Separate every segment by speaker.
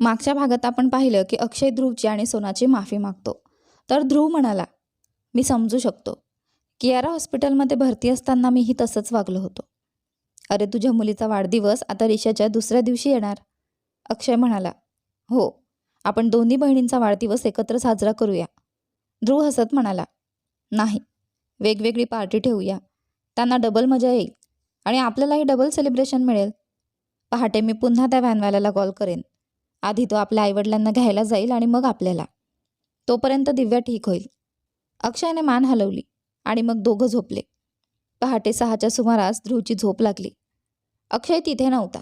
Speaker 1: मागच्या भागात आपण पाहिलं की अक्षय ध्रुवची आणि सोनाची माफी मागतो. तर ध्रुव म्हणाला मी समजू शकतो. कियारा हॉस्पिटलमध्ये भरती असताना मीही तसंच वागलो होतो. अरे तुझ्या मुलीचा वाढदिवस आता रिशाच्या दुसऱ्या दिवशी येणार. अक्षय म्हणाला हो आपण दोन्ही बहिणींचा वाढदिवस एकत्र साजरा करूया. ध्रुव हसत म्हणाला नाही वेगवेगळी पार्टी ठेवूया. त्यांना डबल मजा येईल आणि आपल्यालाही डबल सेलिब्रेशन मिळेल. पहाटे मी पुन्हा त्या व्हॅनवाल्याला कॉल करेन. आधी तो आपल्या आईवडिलांना घ्यायला जाईल आणि मग आपल्याला. तोपर्यंत दिव्या ठीक होईल. अक्षयने मान हलवली आणि मग दोघं झोपले. पहाटे सहाच्या सुमारास ध्रुवची झोप लागली. अक्षय तिथे नव्हता.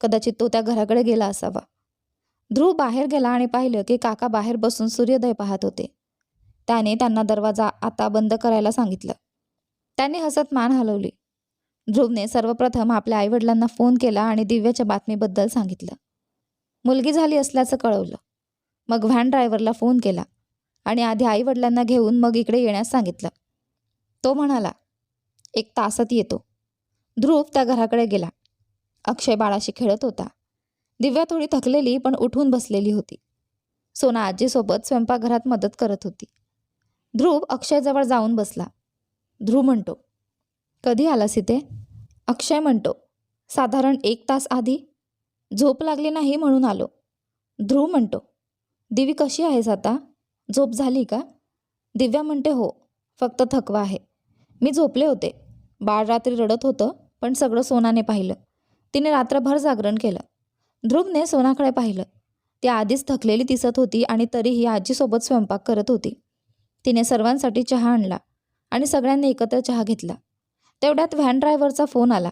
Speaker 1: कदाचित तो त्या घराकडे गेला असावा. ध्रुव बाहेर गेला आणि पाहिलं की काका बाहेर बसून सूर्योदय पाहत होते. त्याने त्यांना दरवाजा आता बंद करायला सांगितलं. त्यांनी हसत मान हलवली. ध्रुवने सर्वप्रथम आपल्या आईवडिलांना फोन केला आणि दिव्याच्या बातमीबद्दल सांगितलं. मुलगी झाली असल्याचं कळवलं. मग व्हॅन ड्रायव्हरला फोन केला आणि आधी आईवडिलांना घेऊन मग इकडे येण्यास सांगितलं. तो म्हणाला एक तासात येतो. ध्रुव त्या घराकडे गेला. अक्षय बाळाशी खेळत होता. दिव्या थोडी थकलेली पण उठून बसलेली होती. सोना आजीसोबत स्वयंपाकघरात मदत करत होती. ध्रुव अक्षयजवळ जाऊन बसला. ध्रुव म्हणतो कधी आलास इथे? अक्षय म्हणतो साधारण एक तास आधी. झोप लागली नाही म्हणून आलो. ध्रुव म्हणतो दिवी कशी आहेस आता? झोप झाली का? दिव्या म्हणते हो फक्त थकवा आहे. मी झोपले होते. बाळ रात्री रडत होतं पण सगळं सोनाने पाहिलं. तिने रात्रभर जागरण केलं. ध्रुवने सोनाकडे पाहिलं. ती आधीच थकलेली दिसत होती आणि तरीही आजीसोबत स्वयंपाक करत होती. तिने सर्वांसाठी चहा आणला आणि सगळ्यांनी एकत्र चहा घेतला. तेवढ्यात व्हॅन ड्रायव्हरचा फोन आला.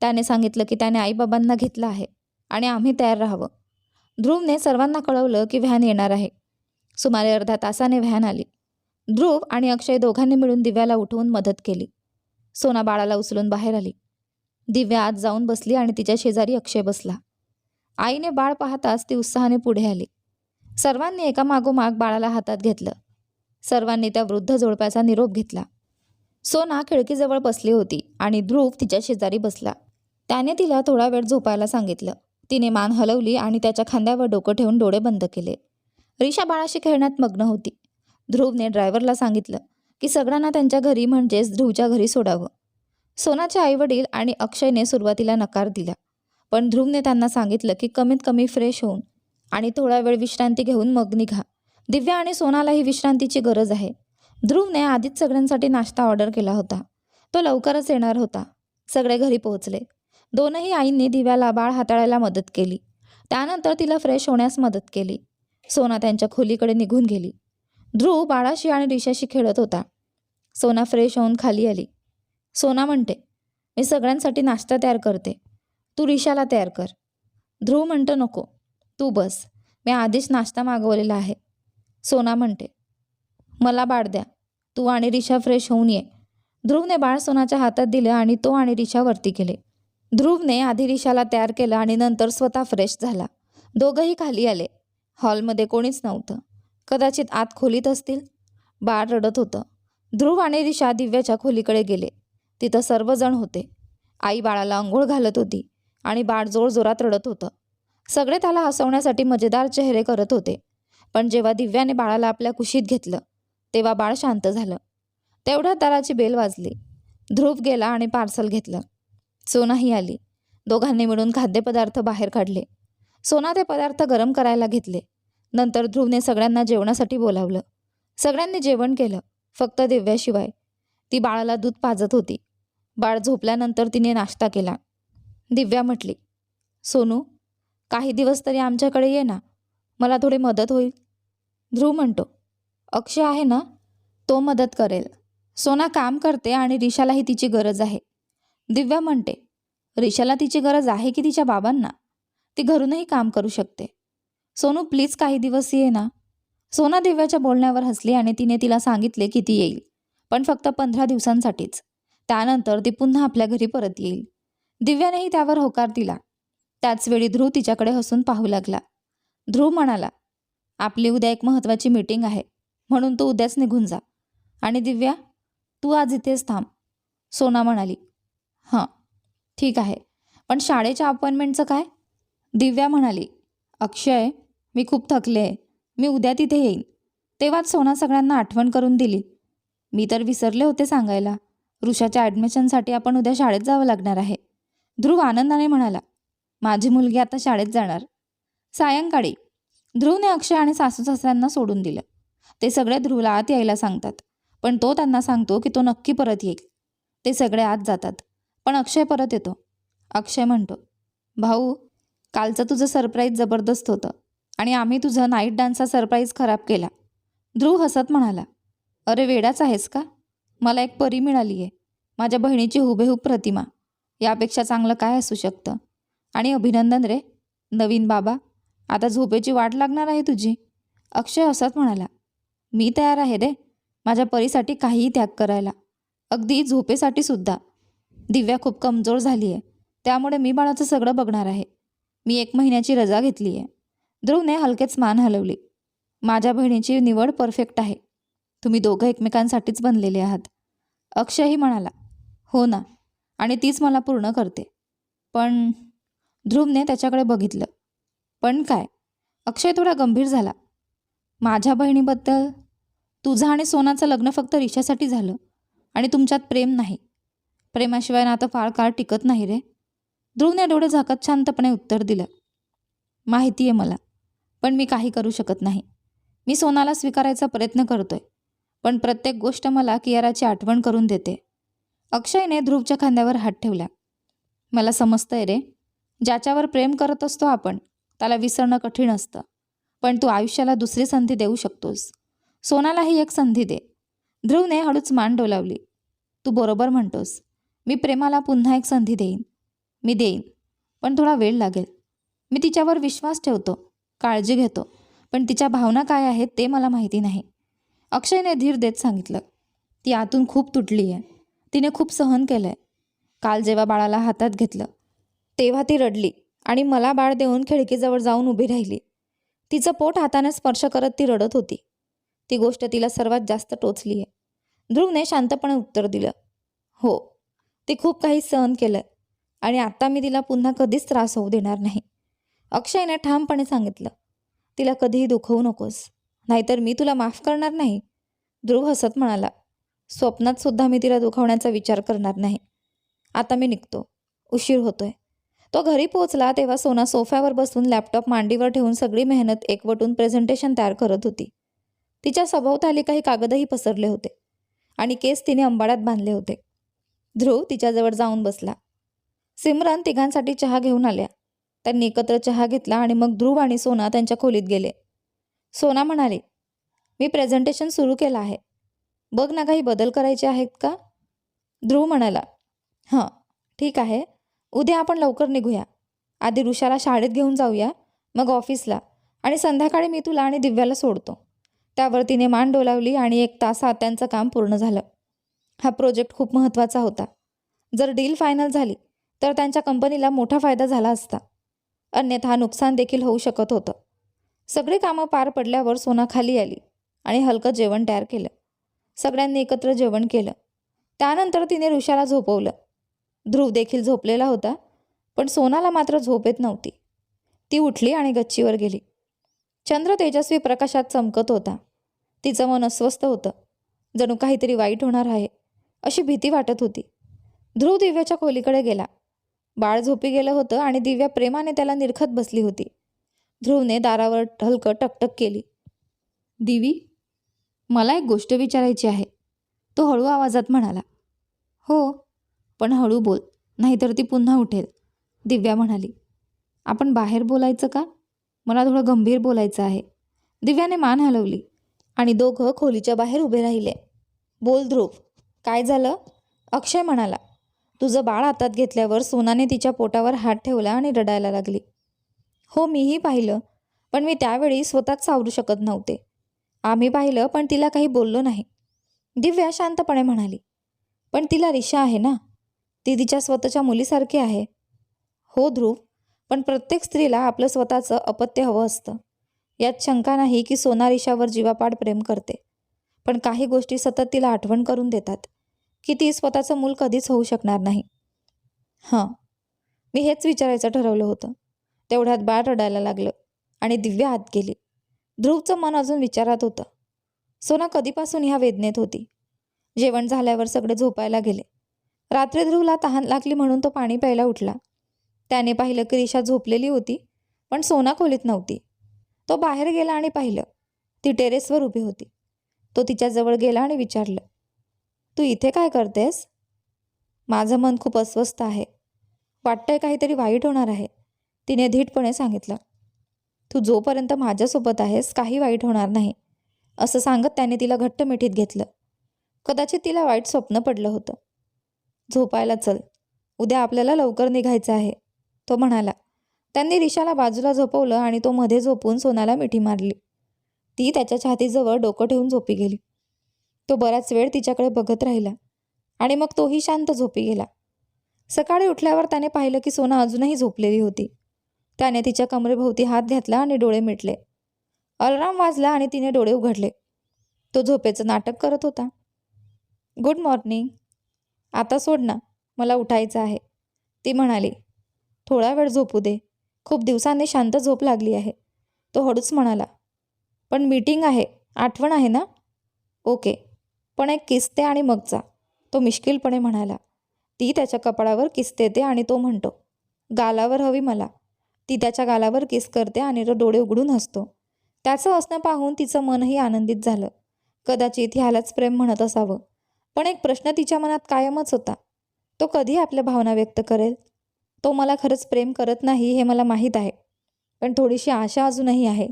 Speaker 1: त्याने सांगितलं की त्याने आईबाबांना घेतलं आहे. आणि आम्ही तयार राहावं. ध्रुवने सर्वांना कळवलं की व्हॅन येणार आहे. सुमारे अर्धा तासाने व्हॅन आली. ध्रुव आणि अक्षय दोघांनी मिळून दिव्याला उठवून मदत केली. सोना बाळाला उचलून बाहेर आली. दिव्या आत जाऊन बसली आणि तिच्या शेजारी अक्षय बसला. आईने बाळ पाहताच ती उत्साहाने पुढे आली. सर्वांनी एका मागोमाग बाळाला हातात घेतलं. सर्वांनी त्या वृद्ध जोडप्याचा निरोप घेतला. सोना खिडकीजवळ बसली होती आणि ध्रुव तिच्या शेजारी बसला. त्याने तिला थोडा वेळ झोपायला सांगितलं. तिने मान हलवली आणि त्याच्या खांद्यावर डोकं ठेवून डोळे बंद केले. रिषा बाळाशी खेळण्यात मग्न होती. ध्रुवने ड्रायव्हरला सांगितलं की सगळ्यांना त्यांच्या घरी म्हणजेच ध्रुवच्या घरी सोडावं. सोनाचे आईवडील आणि अक्षयने सुरुवातीला नकार दिला. पण ध्रुवने त्यांना सांगितलं की कमीत कमी फ्रेश होऊन आणि थोडा वेळ विश्रांती घेऊन मग निघा दिव्या आणि सोनालाही विश्रांतीची गरज आहे. ध्रुवने आधीच सगळ्यांसाठी नाश्ता ऑर्डर केला होता. तो लवकरच येणार होता. सगळे घरी पोहोचले. दोनही आईंनी दिव्याला बाळ हाताळायला मदत केली. त्यानंतर तिला फ्रेश होण्यास मदत केली. सोना त्यांच्या खोलीकडे निघून गेली. ध्रुव बाळाशी आणि रिशाशी खेळत होता. सोना फ्रेश होऊन खाली आली. सोना म्हणते मी सगळ्यांसाठी नाश्ता तयार करते. तू रिशाला तयार कर. ध्रुव म्हणतो नको. तू बस. मी आधीच नाश्ता मागवलेला आहे. सोना म्हणते मला बाळ द्या. तू आणि रिशा फ्रेश होऊन ये. ध्रुवने बाळ सोनाच्या हातात दिलं आणि तो आणि रिशा वरती गेले. ध्रुवने आधी रिशाला तयार केलं आणि नंतर स्वतः फ्रेश झाला. दोघंही खाली आले. हॉलमध्ये कोणीच नव्हतं. कदाचित आत खोलीत असतील. बाळ रडत होतं. ध्रुव आणि रिशा दिव्याच्या खोलीकडे गेले. तिथं सर्वजण होते. आई बाळाला आंघोळ घालत होती आणि बाळ जोरजोरात रडत होतं. सगळे त्याला हसवण्यासाठी मजेदार चेहरे करत होते. पण जेव्हा दिव्याने बाळाला आपल्या कुशीत घेतलं तेव्हा बाळ शांत झालं. तेवढ्यात दाराची बेल वाजली. ध्रुव गेला आणि पार्सल घेतलं. सोनाही आली. दोघांनी मिळून खाद्यपदार्थ बाहेर काढले. सोना ते पदार्थ गरम करायला घेतले. नंतर ध्रुवने सगळ्यांना जेवणासाठी बोलावलं. सगळ्यांनी जेवण केलं फक्त दिव्याशिवाय. ती बाळाला दूध पाजत होती. बाळ झोपल्यानंतर तिने नाश्ता केला. दिव्या म्हटली सोनू काही दिवस तरी आमच्याकडे ये ना. मला थोडी मदत होईल. ध्रुव म्हणतो अक्षय आहे ना? तो मदत करेल. सोना काम करते आणि रिशालाही तिची गरज आहे. दिव्या म्हणते रिशाला तिची गरज आहे की तिच्या बाबांना? ती घरूनही काम करू शकते. सोनू प्लीज काही दिवस ये ना. सोना दिव्याच्या बोलण्यावर हसली आणि तिने तिला सांगितले की ती येईल पण फक्त पंधरा दिवसांसाठीच. त्यानंतर ती पुन्हा आपल्या घरी परत येईल. दिव्यानेही त्यावर होकार दिला. त्याचवेळी ध्रुव तिच्याकडे हसून पाहू लागला. ध्रुव म्हणाला आपली उद्या एक महत्त्वाची मीटिंग आहे म्हणून तू उद्याच निघून जा. आणि दिव्या तू आज इथेच थांब. सोना म्हणाली हां ठीक आहे. पण शाळेच्या अपॉइंटमेंटचं काय? दिव्या म्हणाली अक्षय मी खूप थकले आहे. मी उद्या तिथे येईन. तेव्हाच सोना सगळ्यांना आठवण करून दिली. मी तर विसरले होते सांगायला. ऋषाच्या ॲडमिशनसाठी आपण उद्या शाळेत जावं लागणार आहे. ध्रुव आनंदाने म्हणाला माझी मुलगी आता शाळेत जाणार. सायंकाळी ध्रुवने अक्षय आणि सासू सासऱ्यांना सोडून दिलं. ते सगळे ध्रुवला आत यायला सांगतात पण तो त्यांना सांगतो की तो नक्की परत येईल. ते सगळे आत जातात. पण अक्षय परत येतो. अक्षय म्हणतो भाऊ कालचं तुझं सरप्राईज जबरदस्त होतं आणि आम्ही तुझं नाईट डान्सचा सरप्राईज खराब केला. ध्रुव हसत म्हणाला अरे वेडाच आहेस का? मला एक परी मिळाली आहे माझ्या बहिणीची हुबेहूब प्रतिमा यापेक्षा चांगलं काय असू शकतं? आणि अभिनंदन रे नवीन बाबा आता झोपेची वाट लागणार आहे तुझी. अक्षय हसत म्हणाला मी तयार आहे रे माझ्या परीसाठी काहीही त्याग करायला. अगदी झोपेसाठी सुद्धा. दिव्या खूप कमजोर झाली आहे त्यामुळे मी बाळाचं सगळं बघणार आहे. मी एक महिन्याची रजा घेतली आहे. ध्रुवने हलकेच मान हलवली. माझ्या बहिणीची निवड परफेक्ट आहे. तुम्ही दोघं एकमेकांसाठीच बनलेले आहात. अक्षयही म्हणाला हो ना. आणि तीच मला पूर्ण करते. पण ध्रुवने त्याच्याकडे बघितलं. पण काय? अक्षय थोडा गंभीर झाला. माझ्या बहिणीबद्दल तुझं आणि सोनाचं लग्न फक्त रिशासाठी झालं. आणि तुमच्यात प्रेम नाही. प्रेमाशिवाय नातं फार काळ टिकत नाही रे. ध्रुवने डोळे झाकत शांतपणे उत्तर दिलं. माहिती आहे मला पण मी काही करू शकत नाही. मी सोनाला स्वीकारायचा प्रयत्न करतोय पण प्रत्येक गोष्ट मला कियाराची आठवण करून देते. अक्षयने ध्रुवच्या खांद्यावर हात ठेवला. मला समजतंय रे ज्याच्यावर प्रेम करत असतो आपण त्याला विसरणं कठीण असतं पण तू आयुष्याला दुसरी संधी देऊ शकतोस. सोनालाही एक संधी दे. ध्रुवने हळूच मान डोलावली. तू बरोबर म्हणतोस. मी प्रेमाला पुन्हा एक संधी देईन. मी देईन पण थोडा वेळ लागेल. मी तिच्यावर विश्वास ठेवतो काळजी घेतो पण तिच्या भावना काय आहेत ते मला माहिती नाही. अक्षयने धीर देत सांगितलं ती आतून खूप तुटली आहे तिने खूप सहन केलं आहे काल जेव्हा बाळाला हातात घेतलं तेव्हा ती रडली आणि मला बाळ देऊन खिडकीजवळ जाऊन उभी राहिली. तिचं पोट हाताने स्पर्श करत ती रडत होती. ती गोष्ट तिला सर्वात जास्त टोचली आहे ध्रुवने शांतपणे उत्तर दिलं हो ती खूप काही सहन केलं. आणि आता मी तिला पुन्हा कधीच त्रास होऊ देणार नाही. अक्षयने ठामपणे सांगितलं तिला कधीही दुखवू नकोस. नाहीतर मी तुला माफ करणार नाही. ध्रुव हसत म्हणाला स्वप्नात सुद्धा मी तिला दुखावण्याचा विचार करणार नाही. आता मी निघतो. उशीर होतोय. तो घरी पोहोचला तेव्हा सोना सोफ्यावर बसून लॅपटॉप मांडीवर ठेवून सगळी मेहनत एकवटून प्रेझेंटेशन तयार करत होती. तिच्या सभोवताली काही कागदही पसरले होते आणि केस तिने अंबाड्यात बांधले होते. ध्रुव तिच्याजवळ जाऊन बसला. सिमरन तिघांसाठी चहा घेऊन आल्या. त्यांनी एकत्र चहा घेतला आणि मग ध्रुव आणि सोना त्यांच्या खोलीत गेले. सोना म्हणाली मी प्रेझेंटेशन सुरू केलं आहे. बघ ना काही बदल करायचे आहेत का? ध्रुव म्हणाला हां ठीक आहे. उद्या आपण लवकर निघूया. आधी ऋषाला शाळेत घेऊन जाऊया मग ऑफिसला. आणि संध्याकाळी मी तुला आणि दिव्याला सोडतो. त्यावर तिने मान डोलावली आणि एक तासात त्यांचं काम पूर्ण झालं. हा प्रोजेक्ट खूप महत्त्वाचा होता. जर डील फायनल झाली तर त्यांच्या कंपनीला मोठा फायदा झाला असता. अन्यथा नुकसान देखील होऊ शकत होतं. सगळी कामं पार पडल्यावर सोना खाली आली आणि हलकं जेवण तयार केलं. सगळ्यांनी एकत्र जेवण केलं. त्यानंतर तिने ऋषाला झोपवलं. ध्रुव देखील झोपलेला होता पण सोनाला मात्र झोप येत नव्हती. ती उठली आणि गच्चीवर गेली. चंद्र तेजस्वी प्रकाशात चमकत होता. तिचं मन अस्वस्थ होतं. जणू काहीतरी वाईट होणार आहे. अशी भीती वाटत होती. ध्रुव दिव्याच्या खोलीकडे गेला. बाळ झोपी गेलं होतं आणि दिव्या प्रेमाने त्याला निरखत बसली होती. ध्रुवने दारावर हलकं टकटक केली. दिवी मला एक गोष्ट विचारायची आहे. तो हळू आवाजात म्हणाला. हो. पण हळू बोल नाहीतर ती पुन्हा उठेल दिव्या म्हणाली. आपण बाहेर बोलायचं का? मला थोडं गंभीर बोलायचं आहे. दिव्याने मान हलवली आणि दोघं खोलीच्या बाहेर उभे राहिले. बोल ध्रुव. काय झालं? अक्षय म्हणाला तुझं बाळ हातात घेतल्यावर सोनाने तिच्या पोटावर हात ठेवला आणि रडायला लागली. हो मीही पाहिलं पण मी त्यावेळी स्वतःच सावरू शकत नव्हते. आम्ही पाहिलं पण तिला काही बोललो नाही. दिव्या शांतपणे म्हणाली पण तिला रिशा आहे ना? ती तिच्या स्वतःच्या मुलीसारखी आहे. हो ध्रुव पण प्रत्येक स्त्रीला आपलं स्वतःचं अपत्य हवं असतं. यात शंका नाही की सोना रिशावर जीवापाड प्रेम करते पण काही गोष्टी सतत तिला आठवण करून देतात. की ती स्वतःचं मूल कधीच होऊ शकणार नाही. हां मी हेच विचारायचं ठरवलं होतं. तेवढ्यात बाळ रडायला लागलं आणि दिव्या आत गेली. ध्रुवचं मन अजून विचारात होतं. सोना कधीपासून ह्या वेदनेत होती? जेवण झाल्यावर सगळे झोपायला गेले. रात्री ध्रुवला तहान लागली म्हणून तो पाणी प्यायला उठला. त्याने पाहिलं की रिषा झोपलेली होती पण सोना खोलीत नव्हती. तो बाहेर गेला आणि पाहिलं ती टेरेसवर उभी होती. तो तिच्याजवळ गेला आणि विचारलं तू इथे काय करतेस? माझं मन खूप अस्वस्थ आहे. वाटतंय काहीतरी वाईट होणार आहे. तिने धीटपणे सांगितलं. तू जोपर्यंत माझ्यासोबत आहेस काही वाईट होणार नाही. असं सांगत त्याने तिला घट्ट मिठीत घेतलं. कदाचित तिला वाईट स्वप्न पडलं होतं. झोपायला चल. उद्या आपल्याला लवकर निघायचं आहे. तो म्हणाला. त्यांनी रिशाला बाजूला झोपवलं आणि तो मध्ये झोपून सोनाला मिठी मारली. ती त्याच्या छातीजवळ डोकं ठेवून झोपी गेली. तो बराच वेळ तिच्याकडे बघत राहिला आणि मग तोही शांत झोपी गेला. सकाळी उठल्यावर त्याने पाहिलं की सोना अजूनही झोपलेली होती. त्याने तिच्या कमरेभोवती हात घातला आणि डोळे मिटले. अलराम वाजला आणि तिने डोळे उघडले. तो झोपेचं नाटक करत होता. Good morning. आता सोड ना मला उठायचं आहे. ती म्हणाली. थोडा वेळ झोपू दे. खूप दिवसांनी शांत झोप लागली आहे. तो हळूच म्हणाला. पण मीटिंग आहे. आठवण आहे ना? ओके. पण एक किसते आणि मग जा तो मिश्किलपणे म्हणाला. ती त्याच्या कपाळावर किस देते आणि तो म्हणतो गालावर हवी मला ती त्याच्या गालावर किस करते आणि तो डोळे उघडून हसतो. त्याचं हसणं पाहून तिचं मनही आनंदित झालं. कदाचित ह्यालाच प्रेम म्हणत असावं. पण एक प्रश्न तिच्या मनात कायमच होता. तो कधी आपल्या भावना व्यक्त करेल? तो मला खरंच प्रेम करत नाही हे मला माहीत आहे. पण थोडीशी आशा अजूनही आहे.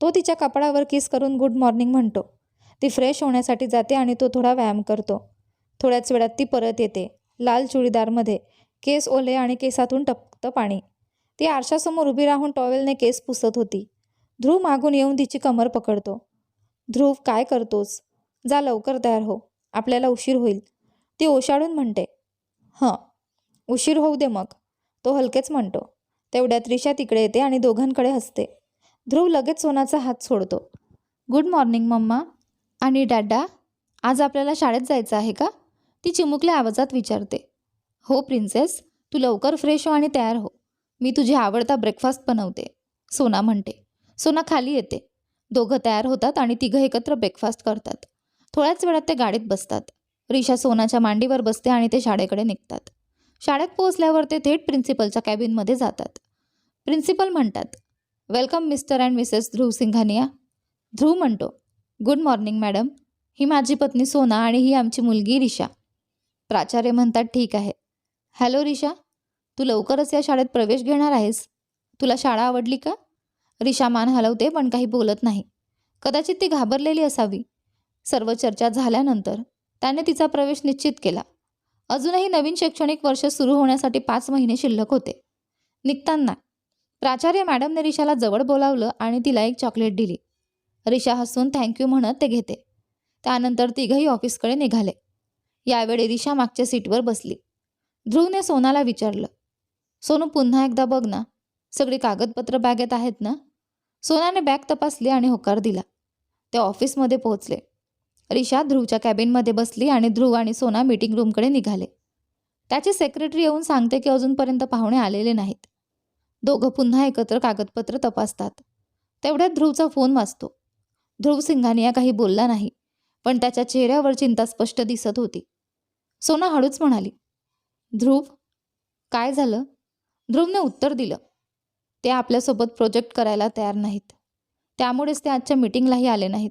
Speaker 1: तो तिच्या कपडावर किस करून गुड मॉर्निंग म्हणतो. ती फ्रेश होण्यासाठी जाते आणि तो थोडा व्यायाम करतो. थोड्याच वेळात ती परत येते. लाल चुडीदारमध्ये केस ओले आणि केसातून टपकतं पाणी. ती आरशासमोर उभी राहून टॉवेलने केस पुसत होती. ध्रुव मागून येऊन तिची कमर पकडतो. ध्रुव काय करतोस? जा लवकर तयार हो. आपल्याला उशीर होईल. ती ओशाळून म्हणते. हं. उशीर होऊ दे मग. तो हलकेच म्हणतो. तेवढ्यात रिषा तिकडे येते आणि दोघांकडे हसते. ध्रुव लगेच सोनाचा हात सोडतो. Good morning mamma. आणि डॅडा आज आपल्याला शाळेत जायचं आहे का? ती चिमुकल्या आवाजात विचारते. हो प्रिन्सेस तू लवकर फ्रेश हो आणि तयार हो. मी तुझी आवडता ब्रेकफास्ट बनवते. सोना म्हणते. सोना खाली येते. दोघं तयार होतात आणि तिघं एकत्र ब्रेकफास्ट करतात. थोड्याच वेळात ते गाडीत बसतात. रिशा सोनाच्या मांडीवर बसते आणि ते शाळेकडे निघतात. शाळेत पोहोचल्यावर ते थेट प्रिन्सिपलच्या कॅबिनमध्ये जातात. प्रिन्सिपल म्हणतात welcome Mr and Mrs Dhruv Singhania. Dhruv म्हणतो गुड मॉर्निंग मॅडम ही माझी पत्नी सोना आणि ही आमची मुलगी रिशा. प्राचार्य म्हणतात ठीक आहे. हॅलो रिशा. तू लवकरच या शाळेत प्रवेश घेणार आहेस. तुला शाळा आवडली का? रिशा मान हलवते पण काही बोलत नाही. कदाचित ती घाबरलेली असावी. सर्व चर्चा झाल्यानंतर त्याने तिचा प्रवेश निश्चित केला. अजूनही नवीन शैक्षणिक वर्ष सुरू होण्यासाठी पाच महिने शिल्लक होते. निघताना प्राचार्य मॅडमने रिशाला जवळ बोलावलं आणि तिला एक चॉकलेट दिली. रिशा हसून थँक्यू म्हणत ते घेते. त्यानंतर तिघही ऑफिसकडे निघाले. यावेळी रिशा मागच्या सीटवर बसली. ध्रुवने सोनाला विचारलं सोनू पुन्हा एकदा बघ ना. सगळी कागदपत्र बॅगेत आहेत ना? सोनाने बॅग तपासली आणि होकार दिला. ते ऑफिसमध्ये पोहोचले. रिशा ध्रुवच्या कॅबिनमध्ये बसली आणि ध्रुव आणि सोना मीटिंग रूमकडे निघाले. त्याची सेक्रेटरी येऊन सांगते की अजूनपर्यंत पाहुणे आलेले नाहीत. दोघं पुन्हा एकत्र कागदपत्र तपासतात. तेवढ्यात ध्रुवचा फोन वाचतो ध्रुव सिंघानिया काही बोलला नाही पण त्याच्या चेहऱ्यावर चिंता स्पष्ट दिसत होती. सोना हळूच म्हणाली ध्रुव काय झालं ध्रुवने उत्तर दिलं ते आपल्यासोबत प्रोजेक्ट करायला तयार नाहीत. त्यामुळेच ते आजच्या मीटिंगलाही आले नाहीत.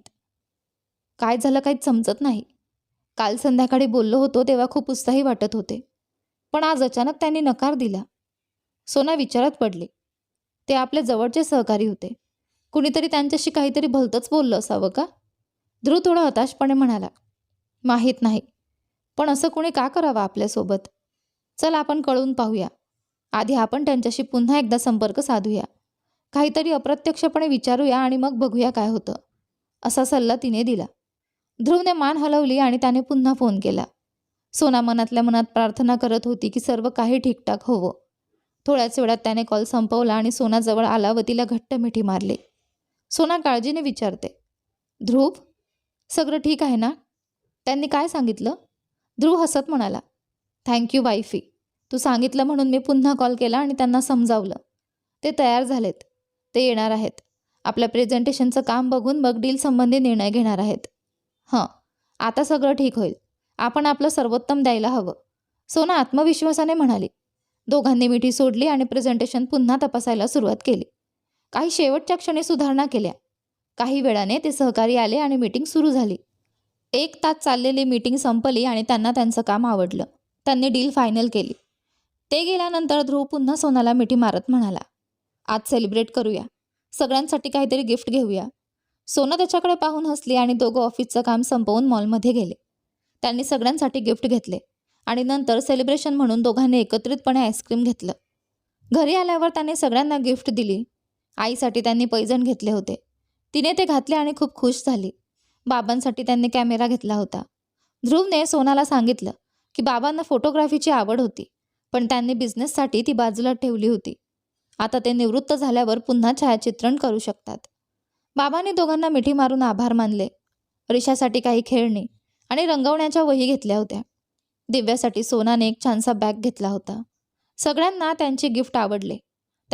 Speaker 1: काय झालं काहीच समजत नाही. काल संध्याकाळी बोललो होतो तेव्हा खूप उत्साही वाटत होते पण आज अचानक त्यांनी नकार दिला. सोना विचारात पडले ते आपले जवळचे सहकारी होते. कुणीतरी त्यांच्याशी काहीतरी भलतंच बोललं असावं का? ध्रुव थोडा हताशपणे म्हणाला माहीत नाही. पण असं कुणी का करावं आपल्यासोबत? चल आपण कळून पाहूया. आधी आपण त्यांच्याशी पुन्हा एकदा संपर्क साधूया. काहीतरी अप्रत्यक्षपणे विचारूया आणि मग बघूया काय होतं. असा सल्ला तिने दिला. ध्रुवने मान हलवली आणि त्याने पुन्हा फोन केला. सोना मनातल्या मनात प्रार्थना करत होती की सर्व काही ठीकठाक होवं. थोड्याच वेळात त्याने कॉल संपवला आणि सोनाजवळ आला व तिला घट्ट मिठी मारली. सोना काळजीने विचारते. ध्रुव सगळं ठीक आहे ना? त्यांनी काय सांगितलं? ध्रुव हसत म्हणाला थँक्यू वाईफी तू सांगितलं म्हणून मी पुन्हा कॉल केला आणि त्यांना समजावलं. ते तयार झालेत. ते येणार आहेत. आपल्या प्रेझेंटेशनचं काम बघून मग डील संबंधी निर्णय घेणार आहेत. हं. आता सगळं ठीक होईल. आपण आपलं सर्वोत्तम द्यायला हवं. सोना आत्मविश्वासाने म्हणाली. दोघांनी मिठी सोडली आणि प्रेझेंटेशन पुन्हा तपासायला सुरुवात केली. काही शेवटच्या क्षणी सुधारणा केल्या. काही वेळाने ते सहकारी आले आणि मीटिंग सुरू झाली. एक तास चाललेली मीटिंग संपली आणि त्यांना त्यांचं काम आवडलं. त्यांनी डील फायनल केली. ते गेल्यानंतर ध्रुव पुन्हा सोनाला मिठी मारत म्हणाला आज सेलिब्रेट करूया. सगळ्यांसाठी काहीतरी गिफ्ट घेऊया. सोना त्याच्याकडे पाहून हसली आणि दोघं ऑफिसचं काम संपवून मॉलमध्ये गेले. त्यांनी सगळ्यांसाठी गिफ्ट घेतले आणि नंतर सेलिब्रेशन म्हणून दोघांनी एकत्रितपणे आईस्क्रीम घेतलं. घरी आल्यावर त्याने सगळ्यांना गिफ्ट दिली. आईसाठी त्यांनी पैजण घेतले होते. तिने ते घातले आणि खूप खुश झाली. बाबांसाठी त्यांनी कॅमेरा घेतला होता. ध्रुवने सोनाला सांगितलं की बाबांना फोटोग्राफीची आवड होती पण त्यांनी बिझनेससाठी ती बाजूला ठेवली होती. आता ते निवृत्त झाल्यावर पुन्हा छायाचित्रण करू शकतात. बाबांनी दोघांना मिठी मारून आभार मानले. रिशासाठी काही खेळणी आणि रंगवण्याच्या वही घेतल्या होत्या. दिव्यासाठी सोनाने एक छानसा बॅग घेतला होता. सगळ्यांना त्यांचे गिफ्ट आवडले.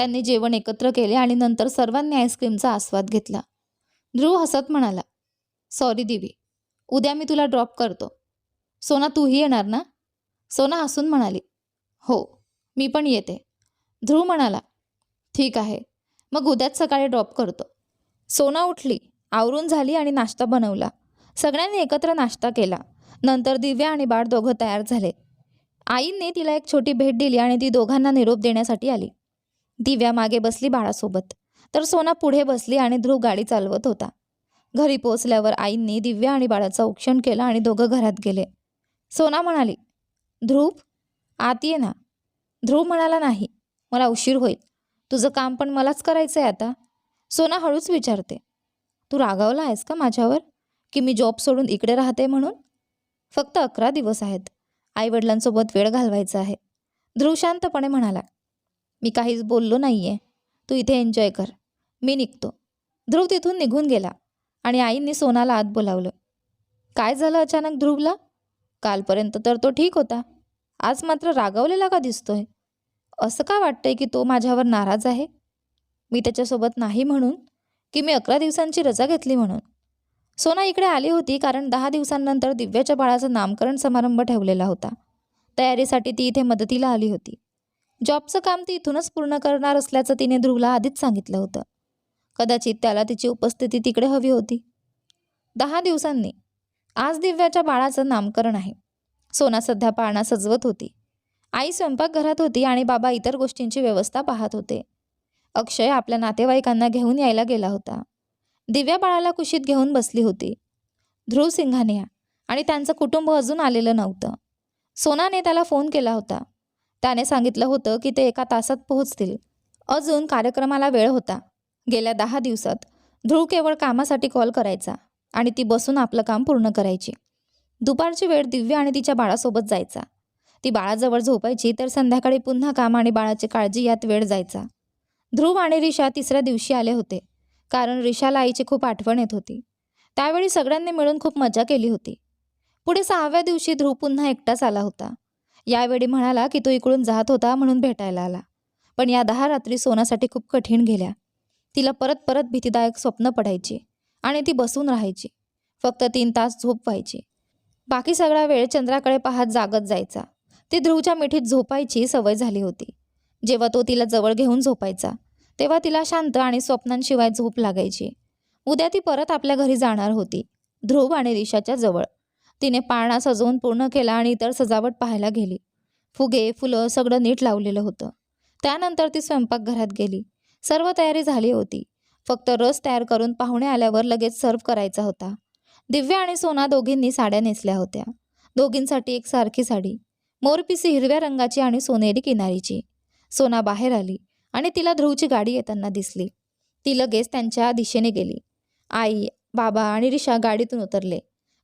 Speaker 1: त्यांनी जेवण एकत्र केले आणि नंतर सर्वांनी आईस्क्रीमचा आस्वाद घेतला. ध्रुव हसत म्हणाला सॉरी दिवी उद्या मी तुला ड्रॉप करतो. सोना तूही येणार ना? सोना हसून म्हणाली हो मी पण येते. ध्रुव म्हणाला ठीक आहे मग उद्याच सकाळी ड्रॉप करतो. सोना उठली आवरून झाली आणि नाश्ता बनवला. सगळ्यांनी एकत्र नाश्ता केला. नंतर दिव्या आणि बाळ दोघं तयार झाले. आईंनी तिला एक छोटी भेट दिली आणि ती दोघांना निरोप देण्यासाठी आली. दिव्या मागे बसली बाळासोबत. तर सोना पुढे बसली आणि ध्रुव गाडी चालवत होता. घरी पोचल्यावर आईंनी दिव्या आणि बाळाचं औक्षण केलं आणि दोघं घरात गेले. सोना म्हणाली ध्रुव आत ये ना. ध्रुव म्हणाला नाही मला उशीर होईल. तुझं काम पण मलाच करायचं आहे आता. सोना हळूच विचारते तू रागावला आहेस का माझ्यावर? की मी जॉब सोडून इकडे राहते म्हणून? फक्त अकरा दिवस आहेत. आईवडिलांसोबत वेळ घालवायचा आहे. ध्रुव शांतपणे म्हणाला मी काहीच बोललो नाही आहे तू इथे एन्जॉय कर. मी निघतो. ध्रुव तिथून निघून गेला आणि आईंनी सोनाला आत बोलावलं. काय झालं अचानक ध्रुवला? कालपर्यंत तर तो ठीक होता. आज मात्र रागावलेला का दिसतोय? असं का वाटतंय की तो माझ्यावर नाराज आहे? मी त्याच्यासोबत नाही म्हणून की मी अकरा दिवसांची रजा घेतली म्हणून. सोना इकडे आली होती कारण दहा दिवसांनंतर दिव्याच्या बाळाचा नामकरण समारंभ ठेवलेला होता. तयारीसाठी ती इथे मदतीला आली होती. जॉबचं काम ती इथूनच पूर्ण करणार असल्याचं तिने ध्रुवला आधीच सांगितलं होतं. कदाचित त्याला तिची उपस्थिती तिकडे हवी होती. दहा दिवसांनी. आज दिव्याच्या बाळाचं नामकरण आहे. सोना सध्या पाळणा सजवत होती. आई स्वयंपाकघरात होती आणि बाबा इतर गोष्टींची व्यवस्था पाहत होते. अक्षय आपल्या नातेवाईकांना घेऊन यायला गेला होता. दिव्या बाळाला कुशीत घेऊन बसली होती. ध्रुव सिंघानिया आणि त्यांचं कुटुंब अजून आलेलं नव्हतं. सोनाने त्याला फोन केला होता. त्याने सांगितलं होतं की ते एका तासात पोहोचतील. अजून कार्यक्रमाला वेळ होता. गेल्या दहा दिवसात ध्रुव केवळ कामासाठी कॉल करायचा आणि ती बसून आपलं काम पूर्ण करायची. दुपारची वेळ दिव्या आणि तिच्या बाळासोबत जायचा. ती बाळाजवळ झोपायची तर संध्याकाळी पुन्हा काम आणि बाळाची काळजी यात वेळ जायचा. ध्रुव आणि रिशा तिसऱ्या दिवशी आले होते कारण रिशाला आईची खूप आठवण येत होती. त्यावेळी सगळ्यांनी मिळून खूप मजा केली होती. पुढे सहाव्या दिवशी ध्रुव पुन्हा एकटाच आला होता. यावेळी म्हणाला की तो इकडून जात होता म्हणून भेटायला आला. पण या दहा रात्री सोनासाठी खूप कठीण गेल्या. तिला परत परत भीतीदायक स्वप्न पडायची आणि ती बसून राहायची. फक्त तीन तास झोप व्हायची. बाकी सगळा वेळ चंद्राकडे पाहत जागत जायचा. ती ध्रुवच्या मिठीत झोपायची सवय झाली होती. जेव्हा तो तिला जवळ घेऊन झोपायचा तेव्हा तिला शांत आणि स्वप्नांशिवाय झोप लागायची. उद्या ती परत आपल्या घरी जाणार होती ध्रुव आणि रिशाच्या जवळ. तिने पाळणा सजवून पूर्ण केला आणि इतर सजावट पाहायला गेली. फुगे फुलं सगळं नीट लावलेलं होतं. त्यानंतर ती स्वयंपाकघरात गेली. सर्व तयारी झाली होती. फक्त रस तयार करून पाहुणे आल्यावर लगेच सर्व करायचा होता. दिव्या आणि सोना दोघींनी साड्या नेसल्या होत्या. दोघींसाठी एक सारखी साडी. मोरपिसी हिरव्या रंगाची आणि सोनेरी किनारीची. सोना बाहेर आली आणि तिला ध्रुवची गाडी येताना दिसली. ती लगेच त्यांच्या दिशेने गेली. आई बाबा आणि रिशा गाडीतून उतरले.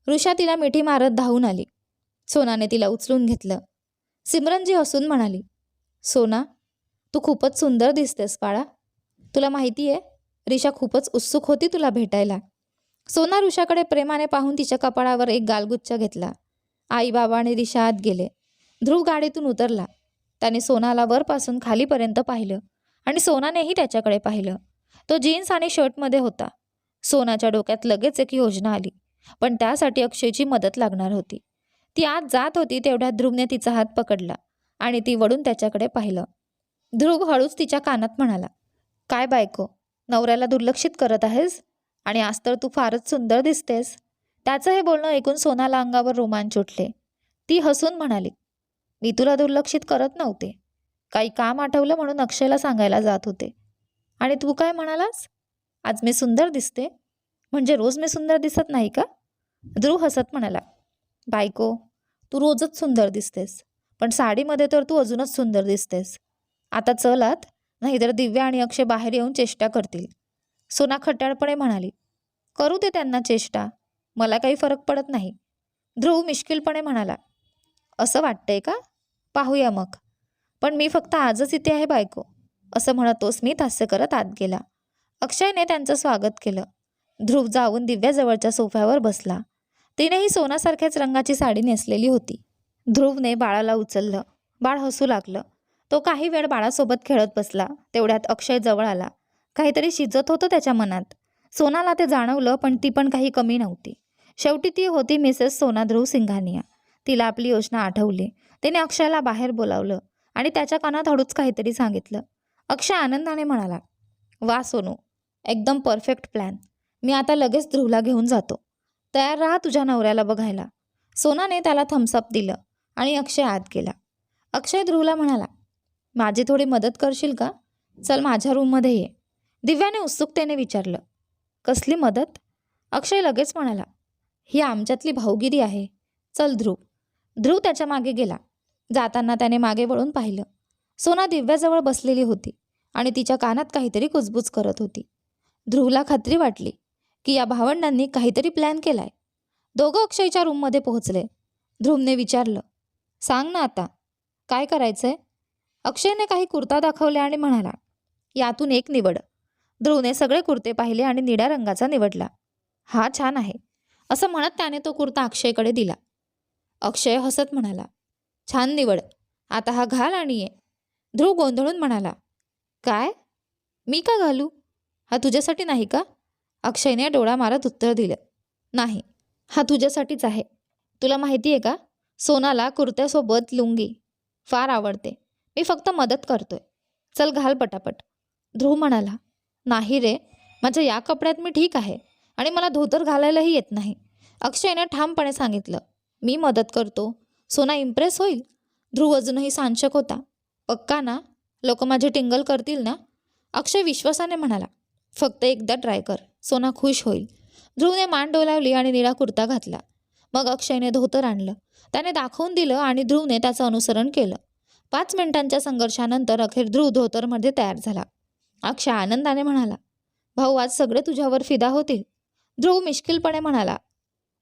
Speaker 1: ऋषा तिला मिठी मारत धावून आली. सोनाने तिला उचलून घेतलं. सिमरनजी हसून म्हणाली सोना तू खूपच सुंदर दिसतेस बाळा. तुला माहिती आहे रिषा खूपच उत्सुक होती तुला भेटायला. सोना ऋषाकडे प्रेमाने पाहून तिच्या कपाळावर एक गालगुच्छ घेतला. आई बाबाने रिषा आत गेले. ध्रुव गाडीतून उतरला. त्याने सोनाला वरपासून खालीपर्यंत पाहिलं आणि सोनानेही त्याच्याकडे पाहिलं. तो जीन्स आणि शर्टमध्ये होता. सोनाच्या डोक्यात लगेच एक योजना आली. पण त्यासाठी अक्षयची मदत लागणार होती. ती आत जात होती तेवढ्या ध्रुवने तिचा हात पकडला आणि ती वळून त्याच्याकडे पाहिलं. ध्रुव हळूच तिच्या कानात म्हणाला काय बायको नवऱ्याला दुर्लक्षित करत आहेस? आणि आज तर तू फारच सुंदर दिसतेस. त्याचं हे बोलणं ऐकून सोनाला अंगावर रोमांच उठले. ती हसून म्हणाली मी तुला दुर्लक्षित करत नव्हते. काही काम आठवलं म्हणून अक्षयला सांगायला जात होते. आणि तू काय म्हणालास? आज मी सुंदर दिसते. म्हणजे रोज मी सुंदर दिसत नाही का? ध्रुव हसत म्हणाला बायको तू रोजच सुंदर दिसतेस पण साडीमध्ये तर तू अजूनच सुंदर दिसतेस. आता चलात नाहीतर दिव्या आणि अक्षय बाहेर येऊन चेष्टा करतील. सोना खट्याळपणे म्हणाली करू दे त्यांना चेष्टा मला काही फरक पडत नाही. ध्रुव मिश्किलपणे म्हणाला असं वाटतंय का? पाहूया मग. पण मी फक्त आजच इथे आहे बायको. असं म्हणत मी स्मित हास्य करत आत गेला. अक्षयने त्यांचं स्वागत केलं. ध्रुव जाऊन दिव्याजवळच्या सोफ्यावर बसला. तिनेही सोनासारख्याच रंगाची साडी नेसलेली होती. ध्रुवने बाळाला उचललं. बाळ हसू लागलं. तो काही वेळ बाळासोबत खेळत बसला. तेवढ्यात अक्षय जवळ आला. काहीतरी शिजत होतं त्याच्या मनात. सोनाला ते जाणवलं पण ती पण काही कमी नव्हती. शेवटी ती होती मिसेस सोना ध्रुव सिंघानिया. तिला आपली योजना आठवली. तिने अक्षयला बाहेर बोलावलं आणि त्याच्या कानात हळूच काहीतरी सांगितलं. अक्षय आनंदाने म्हणाला वा सोनू एकदम परफेक्ट प्लॅन. मी आता लगेच ध्रुवला घेऊन जातो. तयार राहा तुझ्या नवऱ्याला बघायला. सोनाने त्याला थम्सअप दिलं आणि अक्षय आत गेला. अक्षय ध्रुवला म्हणाला माझी थोडी मदत करशील का? चल माझ्या रूममध्ये ये. दिव्याने उत्सुकतेने विचारलं कसली मदत? अक्षय लगेच म्हणाला ही आमच्यातली भाऊगिरी आहे. चल ध्रुव. ध्रुव त्याच्यामागे गेला. जाताना त्याने मागे वळून पाहिलं. सोना दिव्याजवळ बसलेली होती आणि तिच्या कानात काहीतरी कुजबूज करत होती. ध्रुवला खात्री वाटली की या भावंडांनी काहीतरी प्लॅन केलाय. दोघं अक्षयच्या रूममध्ये पोहोचले. ध्रुवने विचारलं सांग ना आता काय करायचंय? अक्षयने काही कुर्ता दाखवले आणि म्हणाला यातून एक निवड. ध्रुवने सगळे कुर्ते पाहिले आणि निळ्या रंगाचा निवडला. हा छान आहे. असं म्हणत त्याने तो कुर्ता अक्षयकडे दिला. अक्षय हसत म्हणाला छान निवड आता हा घाल आणि ये. ध्रुव गोंधळून म्हणाला काय? मी का घालू? हा तुझ्यासाठी नाही का? अक्षयने डोळा मारत उत्तर दिलं नाही हा तुझ्यासाठीच आहे. तुला माहिती आहे का? सोनाला कुर्त्यासोबत लुंगी फार आवडते. मी फक्त मदत करतोय. चल घाल पटापट. ध्रुव म्हणाला नाही रे माझ्या या कपड्यात मी ठीक आहे आणि मला धोतर घालायलाही येत नाही. अक्षयने ठामपणे सांगितलं मी मदत करतो. सोना इम्प्रेस होईल? ध्रुव अजूनही सांशक होता पक्का ना? लोक माझे टिंगल करतील ना? अक्षय विश्वासाने म्हणाला फक्त एकदा ट्राय कर. सोना खुश होईल. ध्रुवने मान डोलावली आणि निळा कुर्ता घातला. मग अक्षयने धोतर आणलं. त्याने दाखवून दिलं आणि ध्रुवने त्याचं अनुसरण केलं. पाच मिनिटांच्या संघर्षानंतर अखेर ध्रुव धोतरमध्ये तयार झाला. अक्षय आनंदाने म्हणाला भाऊ आज सगळे तुझ्यावर फिदा होतील. ध्रुव मिश्किलपणे म्हणाला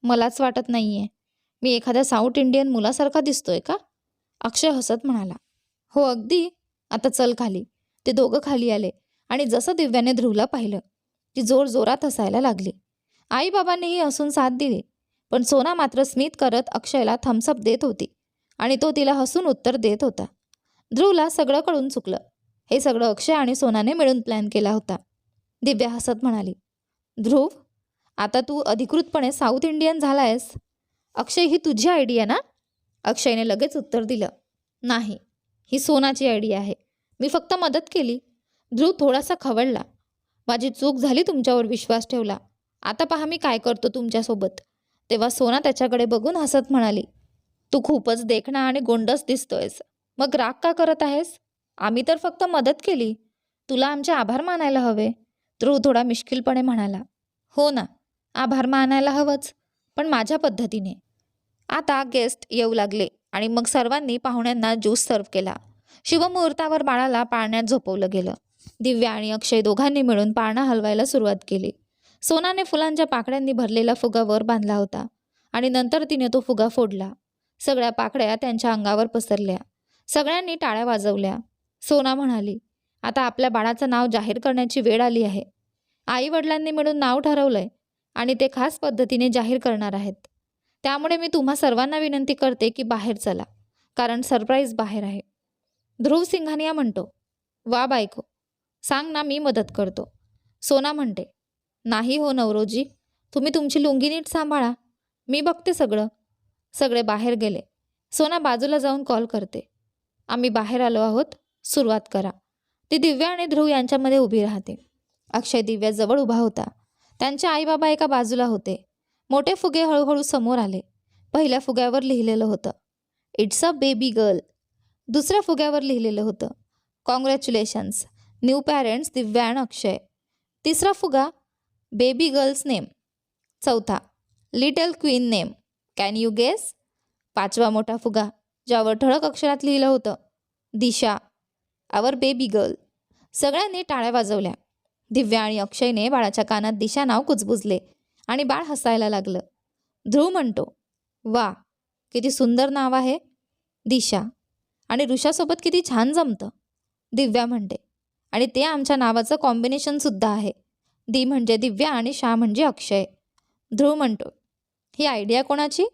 Speaker 1: मलाच वाटत नाहीये. मी एखाद्या साऊथ इंडियन मुलासारखा दिसतोय का? अक्षय हसत म्हणाला हो अगदी. आता चल खाली. ते दोघं खाली आले. आणि जसं दिव्याने ध्रुवला पाहिलं ती जोर जोरात हसायला लागली. आईबाबांनीही हसून साथ दिली पण सोना मात्र स्मित करत अक्षयला थम्सअप देत होती आणि तो तिला हसून उत्तर देत होता. ध्रुवला सगळं कळून चुकलं. हे सगळं अक्षय आणि सोनाने मिळून प्लॅन केला होता. दिव्या हसत म्हणाली ध्रुव आता तू अधिकृतपणे साऊथ इंडियन झाला आहेस अक्षय ही तुझी आयडिया ना? अक्षयने लगेच उत्तर दिलं नाही ही सोनाची आयडिया आहे. मी फक्त मदत केली ध्रुव थोडासा खवळला. माझी चूक झाली तुमच्यावर विश्वास ठेवला. आता पहा मी काय करतो तुमच्यासोबत. तेव्हा सोना त्याच्याकडे बघून हसत म्हणाली तू खूपच देखणा आणि गोंडस दिसतोयस. मग राग का करत आहेस? आम्ही तर फक्त मदत केली. तुला आमचे आभार मानायला हवे. ध्रुव थोडा मिश्किलपणे म्हणाला हो ना आभार मानायला हवंच पण माझ्या पद्धतीने. आता गेस्ट येऊ लागले आणि मग सर्वांनी पाहुण्यांना ज्यूस सर्व केला. शिवमुहूर्तावर बाळाला पाळण्यात झोपवलं गेलं. दिव्या आणि अक्षय दोघांनी मिळून पाळणा हलवायला सुरुवात केली. सोनाने फुलांच्या पाकड्यांनी भरलेला फुगा वर बांधला होता आणि नंतर तिने तो फुगा फोडला. सगळ्या पाकड्या त्यांच्या अंगावर पसरल्या. सगळ्यांनी टाळ्या वाजवल्या. सोना म्हणाली आता आपल्या बाळाचं नाव जाहीर करण्याची वेळ आली आहे. आई वडिलांनी मिळून नाव ठरवलंय आणि ते खास पद्धतीने जाहीर करणार आहेत. त्यामुळे मी तुम्हा सर्वांना विनंती करते की बाहेर चला कारण सरप्राईज बाहेर आहे. ध्रुव सिंघानिया म्हणतो वा बायको सांग ना मी मदत करतो. सोना म्हणते नाही हो नवरोजी तुम्ही तुमची लुंगी नीट सांभाळा. मी बघते सगळं. सगळे बाहेर गेले. सोना बाजूला जाऊन कॉल करते. आम्ही बाहेर आलो आहोत. सुरुवात करा. ती दिव्या आणि ध्रुव यांच्यामध्ये उभी राहते. अक्षय दिव्याजवळ उभा होता. त्यांचे आईबाबा एका बाजूला होते. मोठे फुगे हळूहळू समोर आले. पहिल्या फुग्यावर लिहिलेलं होतं इट्स अ बेबी गर्ल. दुसऱ्या फुग्यावर लिहिलेलं होतं कॉंग्रॅच्युलेशन्स. न्यू पॅरेंट्स दिव्या आणि अक्षय. तिसरा फुगा बेबी गर्ल्स नेम. चौथा little queen name. Can you guess? पाचवा मोठा फुगा ज्यावर ठळक अक्षरात लिहिलं होतं. Disha our baby girl. सगळ्यांनी टाळ्या वाजवल्या. दिव्या आणि अक्षयने बाळाच्या कानात दिशा नाव कुजबुजले आणि बाळ हसायला लागलं. ध्रुव म्हणतो वा किती सुंदर नाव आहे. दिशा आणि ऋषासोबत किती छान जमतं. दिव्या म्हणते आणि ते आमच्या नावाचं कॉम्बिनेशनसुद्धा आहे. दी म्हणजे दिव्या आणि शा म्हणजे अक्षय. ध्रुव म्हणतो. ही आयडिया कोणाची?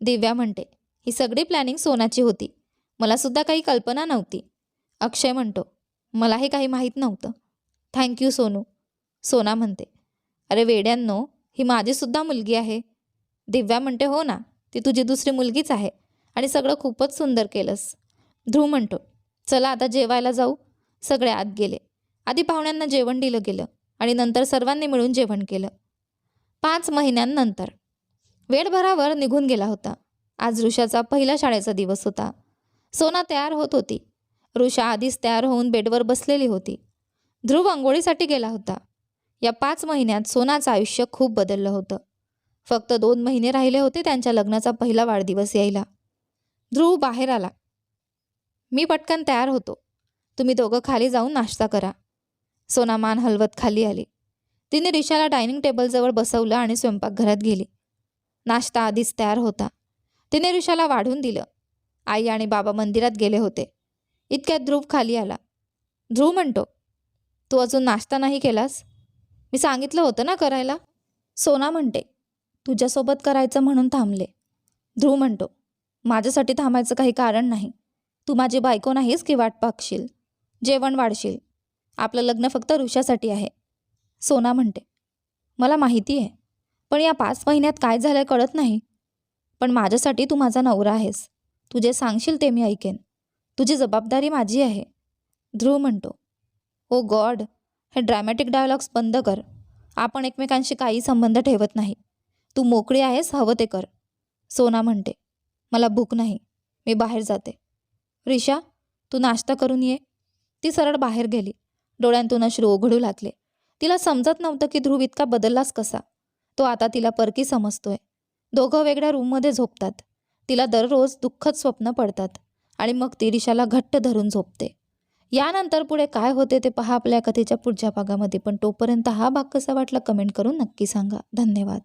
Speaker 1: दिव्या म्हणते. ही सगळी प्लॅनिंग सोनाची होती. मला सुद्धा काही कल्पना नव्हती. अक्षय म्हणतो. मलाही काही माहीत नव्हतं. Thank you Sonu. सोना म्हणते. अरे वेड्यांनो ही माझीसुद्धा मुलगी आहे. दिव्या म्हणते हो ना ती तुझी दुसरी मुलगीच आहे आणि सगळं खूपच सुंदर केलंस. ध्रुव म्हणतो. चला आता जेवायला जाऊ. सगळे आत गेले. आधी पाहुण्यांना जेवण दिलं गेलं आणि नंतर सर्वांनी मिळून जेवण केलं. पाच महिन्यांनंतर वेळभरावर निघून गेला होता. आज ऋषाचा पहिला शाळेचा दिवस होता. सोना तयार होत होती. ऋषा आधीच तयार होऊन बेडवर बसलेली होती. ध्रुव अंघोळीसाठी गेला होता. या पाच महिन्यात सोनाचं आयुष्य खूप बदललं होतं. फक्त दोन महिने राहिले होते त्यांच्या लग्नाचा पहिला वाढदिवस यायला. ध्रुव बाहेर आला. मी पटकन तयार होतो. तुम्ही दोघं खाली जाऊन नाश्ता करा. सोना मान हलवत खाली आली. तिने रिशाला डायनिंग टेबलजवळ बसवलं आणि स्वयंपाकघरात गेली. नाश्ता आधीच तयार होता. तिने रिशाला वाढून दिलं. आई आणि बाबा मंदिरात गेले होते. इतक्यात ध्रुव खाली आला. ध्रुव म्हणतो तू अजून नाश्ता नाही केलास? मी सांगितलं होतं ना करायला? सोना म्हणते तुझ्यासोबत करायचं म्हणून थांबले. ध्रुव म्हणतो माझ्यासाठी थांबायचं काही कारण नाही. तू माझी बायको नाहीस की वाट पाकशील जेवण वाढशील. आपलं लग्न फक्त ऋषासाठी आहे. सोना म्हणते मला माहिती आहे पण या पाच महिन्यात काय झालं कळत नाही. पण माझ्यासाठी तू माझा नवरा आहेस. तू जे सांगशील ते मी ऐकेन. तुझी जबाबदारी माझी आहे. ध्रुव म्हणतो ओ गॉड हे ड्रॅमॅटिक डायलॉग्स बंद कर. आपण एकमेकांशी काही संबंध ठेवत नाही. तू मोकळी आहेस हवं ते कर. सोना म्हणते मला भूक नाही. मी बाहेर जाते. रिशा तू नाश्ता करून ये. ती सरळ बाहेर गेली. डोळ्यांतून अश्रू ओघडू लागले. तिला समजत नव्हतं की ध्रुव इतका बदललाच कसा. तो आता तिला परकी समजतोय. दोघं वेगळ्या रूममध्ये झोपतात. तिला दररोज दुःखद स्वप्न पडतात आणि मग ती रिशाला घट्ट धरून झोपते. यानंतर पुढे काय होते ते पहा आपल्या कथेच्या पुढच्या भागामध्ये पण तोपर्यंत हा भाग कसा वाटला कमेंट करून नक्की सांगा. धन्यवाद.